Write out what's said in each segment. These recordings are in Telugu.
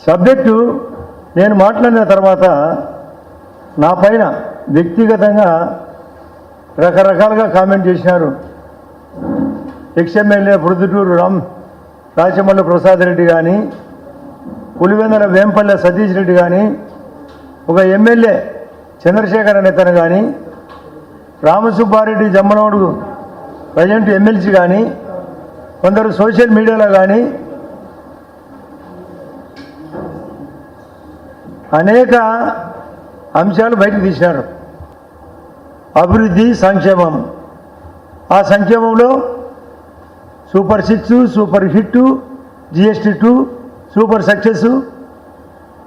సబ్జెక్టు నేను మాట్లాడిన తర్వాత నా పైన వ్యక్తిగతంగా రకరకాలుగా కామెంట్ చేసినారు. ఎక్స్ఎమ్మెల్యే ప్రొద్దుటూరు రామ్ రాచమల్లి ప్రసాద్ రెడ్డి కానీ పులివెందల వేంపల్లె సతీష్ రెడ్డి కానీ ఒక ఎమ్మెల్యే చంద్రశేఖర్ నేతను కానీ రామసుబ్బారెడ్డి జమ్మనోడు ప్రజెంట్ ఎమ్మెల్సీ కానీ కొందరు సోషల్ మీడియాలో కానీ అనేక అంశాలు బయటకు తీసినారు అభివృద్ధి సంక్షేమం. ఆ సంక్షేమంలో super six super hit GST two super success.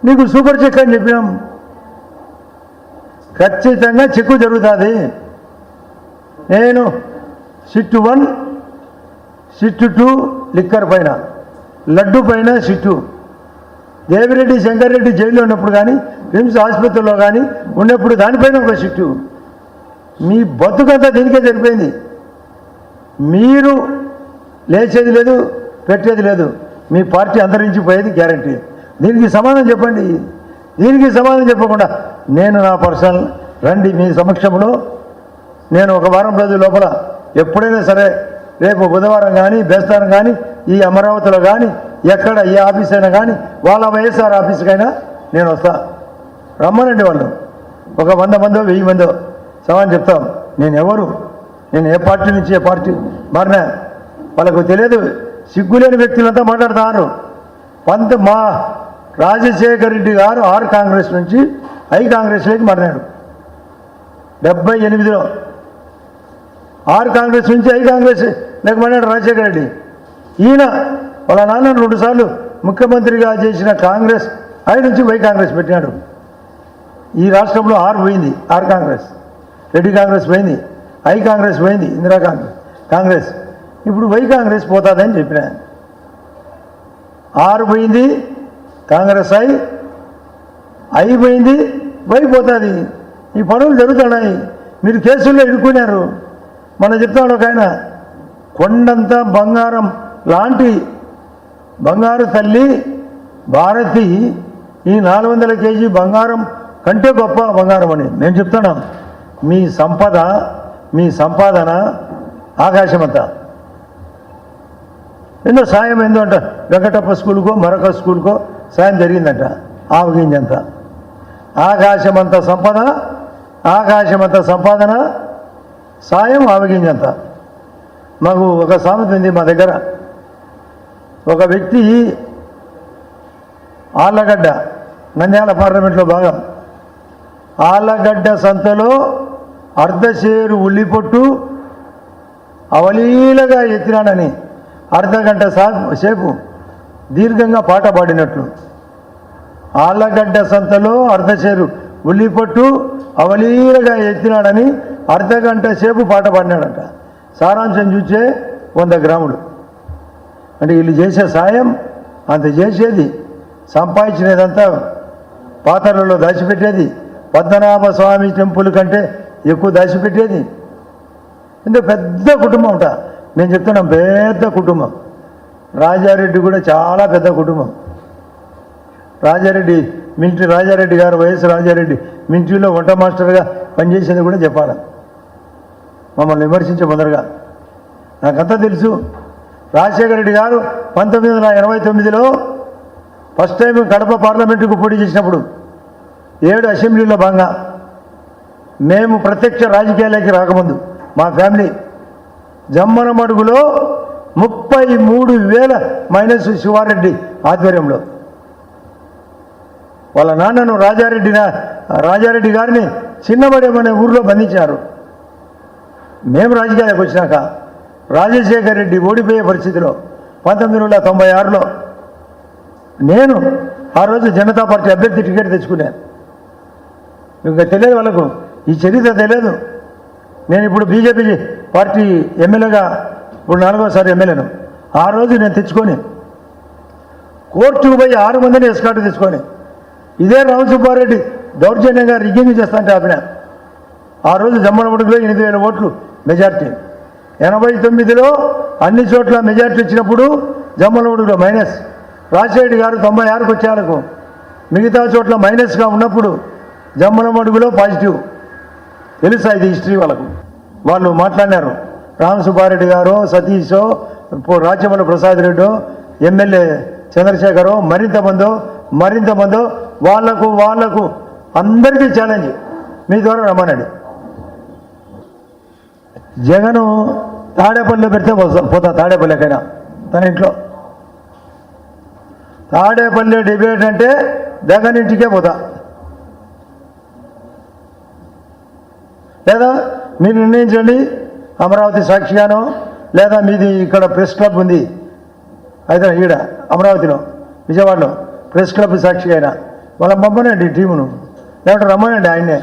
నీకు సూపర్ చెక్ అని చెప్పినాం. ఖచ్చితంగా చెక్కు జరుగుతుంది. నేను SIT one SIT two liquor పైన లడ్డు పైన సిట్టు. దేవిరెడ్డి శంకర్రెడ్డి జైల్లో ఉన్నప్పుడు కానీ రిమ్స్ ఆసుపత్రిలో కానీ ఉన్నప్పుడు దానిపైన ఒక షిఫ్ట్ మీ బతుకంతా దీనికే సరిపోయింది. మీరు లేచేది లేదు పెట్టేది లేదు. మీ పార్టీ అంతరించిపోయేది గ్యారంటీ దీనికి సమాధానం చెప్పండి. దీనికి సమాధానం చెప్పకుండా నేను నా పర్సనల్ రండి మీ సమక్షంలో. నేను ఒక వారం రోజుల లోపల ఎప్పుడైనా సరే రేపు బుధవారం కానీ బేస్తారం కానీ ఈ అమరావతిలో కానీ ఎక్కడ ఏ ఆఫీస్ అయినా కానీ వాళ్ళ వైఎస్ఆర్ ఆఫీస్కైనా నేను వస్తా. రమ్మనండి వాళ్ళు. ఒక వంద మందో వెయ్యి మందో. సమాన్ చెప్తాం. నేను ఎవరు? నేను ఏ పార్టీ నుంచి ఏ పార్టీ మారినా? వాళ్ళకు తెలియదు. సిగ్గులేని వ్యక్తులంతా మాట్లాడుతున్నారు పంత మా రాజశేఖర్ రెడ్డి గారు ఆర్ కాంగ్రెస్ నుంచి ఐ కాంగ్రెస్లోకి మారినాడు. డెబ్బై ఎనిమిదిలో. ఆర్ కాంగ్రెస్ నుంచి ఐ కాంగ్రెస్ లేక మారినాడు రాజశేఖర్ రెడ్డి. ఈయన వాళ్ళ నాన్న రెండుసార్లు ముఖ్యమంత్రిగా చేసిన కాంగ్రెస్ ఆయన నుంచి వై కాంగ్రెస్ పెట్టినాడు. ఈ రాష్ట్రంలో ఆర్ పోయింది ఆర్ కాంగ్రెస్. రెడ్డి కాంగ్రెస్ పోయింది ఐ కాంగ్రెస్ పోయింది ఇందిరా కాంగ్రెస్. కాంగ్రెస్. ఇప్పుడు వై కాంగ్రెస్ పోతుందని చెప్పిన. ఆరు పోయింది కాంగ్రెస్ ఐ ఐ పోయింది వై పోతుంది. ఈ పనులు జరుగుతున్నాయి. మీరు కేసుల్లో ఇరుక్కున్నారు. మనం చెప్తాడు ఒక ఆయన కొండంత బంగారం లాంటి బంగారు తల్లి భారతి ఈ నాలుగు వందల కేజీ బంగారం కంటే గొప్ప బంగారం అని. నేను చెప్తున్నా మీ సంపద మీ సంపాదన ఆకాశమంతా. ఏందో సాయం ఏందో అంట. వెంకటప్ప స్కూల్కో మరొక స్కూల్కో సాయం జరిగిందంట ఆవగింజంత ఆకాశమంత సంపద ఆకాశమంత సంపాదన సాయం ఆవగింజంత మాకు ఒక సామెత ఉంది మా దగ్గర. ఒక వ్యక్తి ఆళ్ళగడ్డ నంద్యాల పార్లమెంట్లో భాగం. ఆళ్ళగడ్డ సంతలో అర్ధశేరు ఉల్లిపొట్టు అవలీలగా ఎత్తినాడని అర్ధగంట సా సేపు దీర్ఘంగా పాట పాడినట్లు. ఆళ్ళగడ్డ సంతలో అర్ధశేరు ఉల్లిపొట్టు అవలీలగా ఎత్తినాడని అర్ధగంట సేపు పాట పాడినాడంట. సారాంశం చూచే వంద గ్రాములు. అంటే వీళ్ళు చేసే సాయం అంత చేసేది సంపాదించినదంతా పాత్రలలో దాచిపెట్టేది పద్మనాభ స్వామి టెంపుల్ కంటే ఎక్కువ దాచిపెట్టేది. ఇంత పెద్ద కుటుంబం అంట. నేను చెప్తున్నాం పెద్ద కుటుంబం. రాజారెడ్డి కూడా చాలా పెద్ద కుటుంబం. రాజారెడ్డి మిలిటరీ రాజారెడ్డి గారు వైఎస్ రాజారెడ్డి మిలిటరీలో వంట మాస్టర్గా పనిచేసేది కూడా చెప్పాలి. మమ్మల్ని విమర్శించే ముందరగా. నాకంతా తెలుసు. రాజశేఖర రెడ్డి గారు పంతొమ్మిది వందల ఎనభై తొమ్మిదిలో ఫస్ట్ టైం కడప పార్లమెంటుకు పోటీ చేసినప్పుడు ఏడు అసెంబ్లీలో భాగంగా మేము ప్రత్యక్ష రాజకీయాలకి రాకముందు మా ఫ్యామిలీ జమ్మనమడుగులో ముప్పై మూడు వేల మైనస్ శివారెడ్డి ఆధ్వర్యంలో. వాళ్ళ నాన్నను రాజారెడ్డి రాజారెడ్డి గారిని చిన్నబడేమనే ఊర్లో బంధించారు. మేము రాజకీయాలకు వచ్చినాక రాజశేఖర్ రెడ్డి ఓడిపోయే పరిస్థితిలో పంతొమ్మిది వందల తొంభై ఆరులో నేను ఆ రోజు జనతా పార్టీ అభ్యర్థి టికెట్ తెచ్చుకున్నాను ఇంకా తెలియదు వాళ్ళకు. ఈ చరిత్ర తెలియదు. నేను ఇప్పుడు బీజేపీ పార్టీ ఎమ్మెల్యేగా ఇప్పుడు నాలుగోసారి ఎమ్మెల్యేను. ఆ రోజు నేను తెచ్చుకొని కోర్టుకు పోయి ఆరు మందిని ఎస్కాట్ తెచ్చుకొని ఇదే రామసుబ్బారెడ్డి దౌర్జన్యంగా రిగ్గింగ్ చేస్తాను ఆపిన. ఆ రోజు జమ్మలమడుగులో ఎనిమిది వేల ఓట్లు మెజార్టీ. ఎనభై తొమ్మిదిలో అన్ని చోట్ల మెజార్టీ వచ్చినప్పుడు జమ్మలమడుగులో మైనస్. రాజశేఖర్ గారు తొంభై ఆరుకు వచ్చేందుకు మిగతా చోట్ల మైనస్గా ఉన్నప్పుడు జమ్మలమడుగులో పాజిటివ్. తెలుసా ఇది హిస్టరీ వాళ్ళకు? వాళ్ళు మాట్లాడినారు. రామసుబ్బారెడ్డి గారు సతీషో పో- ప్రసాద్ రెడ్డు ఎమ్మెల్యే చంద్రశేఖరు మరింత మందో మరింత మందో వాళ్ళకు వాళ్ళకు అందరికీ ఛాలెంజ్ మీ ద్వారా రమ్మనండి. జగను తాడేపల్లిలో పెడితే పోతా తాడేపల్లికైనా తన ఇంట్లో. తాడేపల్లి డిబేట్ అంటే జగన్ ఇంటికే పోతా. లేదా మీరు నిర్ణయించండి అమరావతి సాక్షిగానో లేదా మీది ఇక్కడ ప్రెస్ క్లబ్ ఉంది అయితే ఈడ అమరావతిలో విజయవాడలో ప్రెస్ క్లబ్ సాక్షి అయినా. వాళ్ళ పంపనండి టీమును. లేకుంటే రమ్మనండి ఆయన్నే.